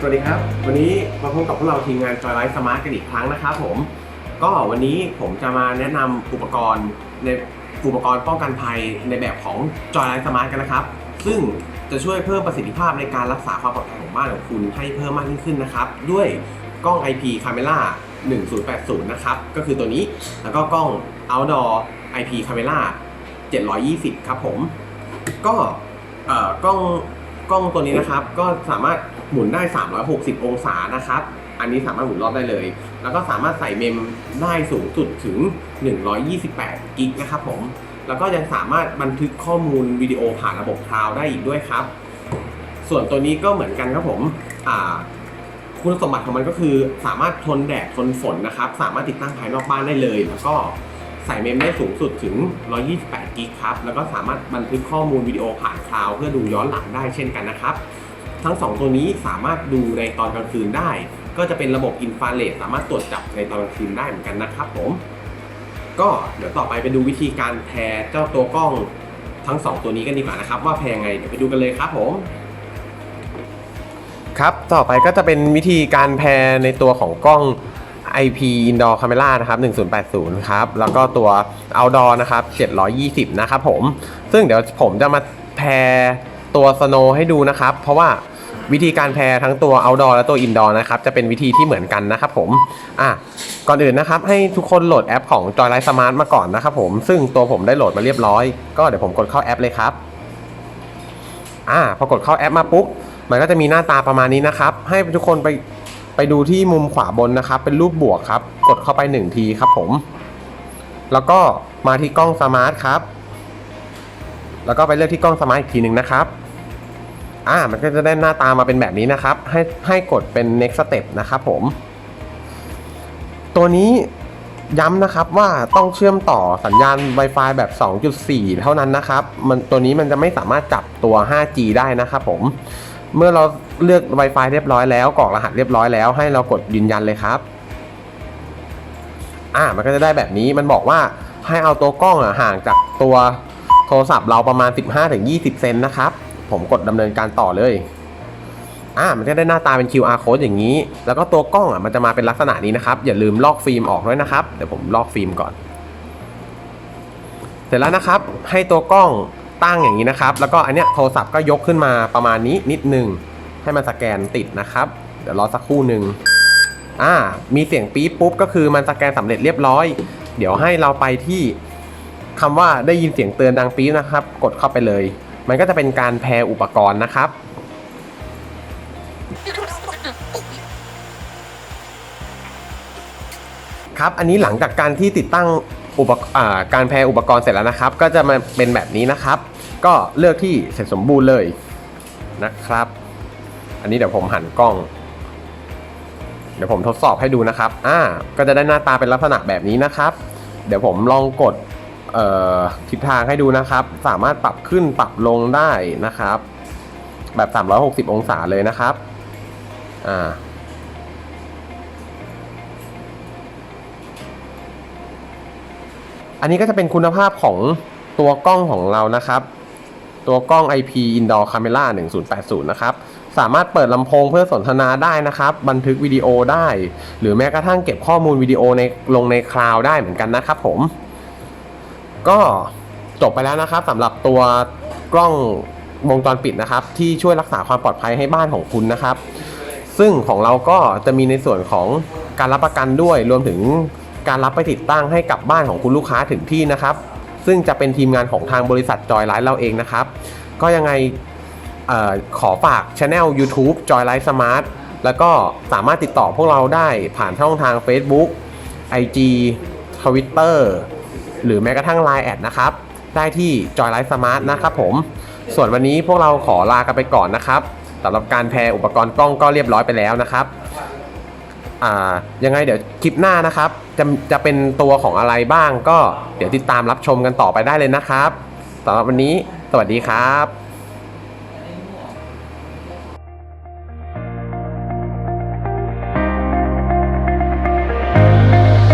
สวัสดีครับ วันนี้มาพบกับพวกเราทีมงานจอยไลฟ์สมาร์ทกันอีกครั้งนะครับผม ก็วันนี้ผมจะมาแนะนำอุปกรณ์ในอุปกรณ์ป้องกันภัยในแบบของจอยไลฟ์สมาร์ทกันนะครับ ซึ่งจะช่วยเพิ่มประสิทธิภาพในการรักษาความปลอดภัยของบ้านของคุณให้เพิ่มมากยิ่งขึ้นนะครับ ด้วยกล้อง IP Camera 1080 นะครับ ก็คือตัวนี้ แล้วก็กล้อง Outdoor IP Camera 720 ครับผม ก็เอ่อกล้อง กล้องตัวนี้นะครับ ก็สามารถหมุนได้ 360 องศานะครับ อันนี้สามารถหมุนรอบได้เลย แล้วก็สามารถใส่เมมได้สูงสุดถึง 128 กิกนะครับผม แล้วก็ยังสามารถบันทึกข้อมูลวิดีโอผ่านระบบคลาวด์ได้อีกด้วยครับ ส่วนตัวนี้ก็เหมือนกันครับผมคุณสมบัติของมันก็คือสามารถทนแดดทนฝนนะครับ สามารถติดตั้งภายนอกบ้านได้เลย แล้วก็ ใส่เมมได้สูงสุดถึง 128 กิกครับ แล้วก็สามารถบันทึกข้อมูลวิดีโอผ่านคลาวเพื่อดูย้อนหลังได้เช่นกันนะครับ ทั้งสองตัวนี้สามารถดูในตอนกลางคืนได้ ก็จะเป็นระบบอินฟราเรดสามารถตรวจจับในตอนกลางคืนได้เหมือนกันนะครับ ผม ก็เดี๋ยวต่อไปไปดูวิธีการแพรเจ้าตัวกล้องทั้งสองตัวนี้กันดีกว่านะครับ ว่าแพร์ไงเดี๋ยวไปดูกันเลยครับผมครับ ต่อไปก็จะเป็นวิธีการแพรในตัวของกล้อง IP Indoor Camera นะครับ 1080 ครับ แล้วก็ตัว Outdoor นะครับ 720 นะครับผม ซึ่งเดี๋ยวผมจะมาแพรตัว Snow ให้ดูนะครับ เพราะว่าวิธีการแพรทั้งตัว Outdoor และตัว Indoor นะครับ จะเป็นวิธีที่เหมือนกันนะครับผม อะ ก่อนอื่นนะครับ ให้ทุกคนโหลดแอปของ Joylight Smart มาก่อนนะครับผม ซึ่งตัวผมได้โหลดมาเรียบร้อย ก็เดี๋ยวผมกดเข้าแอปเลยครับ อ่า พอกดเข้าแอปมาปุ๊บ มันก็จะมีหน้าตาประมาณนี้นะครับ ให้ทุกคนไป ไปดูที่มุมขวาบนนะครับ เป็นรูปบวกครับ กดเข้าไปหนึ่งทีครับผม แล้วก็มาที่กล้องสมาร์ทครับ แล้วก็ไปเลือกที่กล้องสมาร์ทอีกทีหนึ่งนะครับอ่ามันก็จะได้หน้าตามาเป็นแบบนี้นะครับ ให้ให้กดเป็น next step นะครับผม ตัวนี้ย้ำนะครับว่าต้องเชื่อมต่อสัญญาณ Wi-Fi แบบ 2.4 เท่านั้นนะครับ มันตัวนี้มันจะไม่สามารถจับตัว 5G ได้นะครับผม เมื่อเรา เลือก Wi-Fi เรียบร้อยแล้วกรอกรหัสเรียบร้อยแล้วให้เรากดยืนยันเลยครับอ่ามันก็จะได้แบบนี้มันบอกว่าให้เอาตัวกล้องอะห่างจากตัวโทรศัพท์เราประมาณ 15-20 เซนนะครับ ผมกดดำเนินการต่อเลยอ่ามันจะได้หน้าตาเป็น QR code อย่างนี้ แล้วก็ตัวกล้องอะมันจะมาเป็นลักษณะนี้นะครับ อย่าลืมลอกฟิล์มออกด้วยนะครับ เดี๋ยวผมลอกฟิล์มก่อน เสร็จแล้วนะครับ ให้ตัวกล้องตั้งอย่างนี้นะครับ แล้วก็อันเนี้ยโทรศัพท์ก็ยกขึ้นมาประมาณนี้นิดนึง ให้มันสแกนติดนะครับ เดี๋ยวรอสักครู่หนึ่งอ่า มีเสียงปี๊บปุ๊บก็คือมันสแกนสำเร็จเรียบร้อย เดี๋ยวให้เราไปที่คำว่าได้ยินเสียงเตือนดังปี๊บนะครับ กดเข้าไปเลย มันก็จะเป็นการแพรอุปกรณ์นะครับ ครับ อันนี้หลังจากการที่ติดตั้งอุปกอ่าการแพรอุปกรณ์เสร็จแล้วนะครับ ก็จะมาเป็นแบบนี้นะครับ ก็เลือกที่เสร็จสมบูรณ์เลยนะครับ อันนี้เดี๋ยวผมหันกล้อง เดี๋ยวผมทดสอบให้ดูนะครับ อ่า ก็จะได้หน้าตาเป็นลักษณะแบบนี้นะครับ เดี๋ยวผมลองกดทิศทางให้ดูนะครับ สามารถปรับขึ้นปรับลงได้นะครับ แบบ 360 องศาเลยนะครับ อ่าอันนี้ก็จะเป็นคุณภาพของตัวกล้องของเรานะครับ ตัวกล้อง IP Indoor Camera 1080 นะครับ สามารถเปิดลำโพงเพื่อสนทนาได้นะครับ บันทึกวิดีโอได้ หรือแม้กระทั่งเก็บข้อมูลวิดีโอในลงในคลาวด์ได้เหมือนกันนะครับผม ก็จบไปแล้วนะครับสำหรับตัวกล้องวงจรปิดนะครับ ที่ช่วยรักษาความปลอดภัยให้บ้านของคุณนะครับ ซึ่งของเราก็จะมีในส่วนของการรับประกันด้วย รวมถึงการรับไปติดตั้งให้กับบ้านของคุณลูกค้าถึงที่นะครับ ซึ่งจะเป็นทีมงานของทางบริษัทจอยไลท์เราเองนะครับ ก็ยังไง ออขอฝากช anel YouTube Joy Life Smart แล้วก็สามารถติดต่อพวกเราได้ผ่านช่องทาง Facebook IG Twitter หรือแม้กระทั่ง Line แอดนะครับ ได้ที่ Joy Life Smart นะครับผม ส่วนวันนี้พวกเราขอลากันไปก่อนนะครับสำหรับการแพรอุปกรณ์กล้องก็เรียบร้อยไปแล้วนะครับยังไงเดี๋ยวคลิปหน้านะครับจะจะเป็นตัวของอะไรบ้างก็เดี๋ยวติดตามรับชมกันต่อไปได้เลยนะครับสำหรับวันนี้ สวัสดีครับ